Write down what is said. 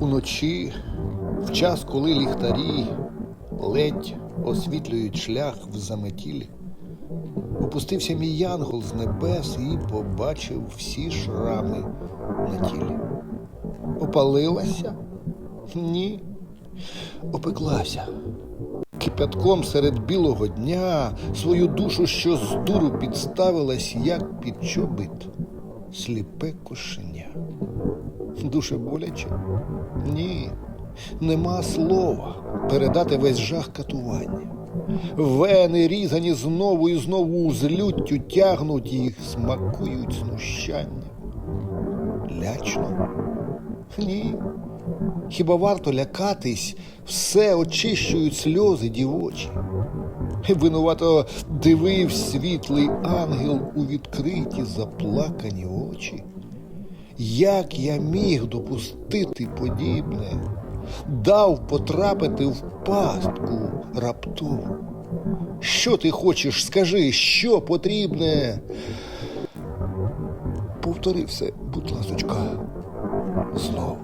Уночі, в час, коли ліхтарі ледь освітлюють шлях в заметілі, опустився мій янгол з небес і побачив всі шрами на тілі. Опалилася? Ні. Опеклася. Кипятком серед білого дня свою душу, що з дуру підставилась, як під чобит, сліпе кошеня. Дуже боляче? Ні, нема слова передати весь жах катування. Вени різані знову і знову з люттю тягнуть їх, смакують знущання. Лячно? Ні. Хіба варто лякатись, все очищують сльози дівочі. Винувато дивив світлий ангел у відкриті заплакані очі. Як я міг допустити подібне, дав потрапити в пастку раптову. Що ти хочеш, скажи, що потрібне? Повтори все, будь ласочка, slow.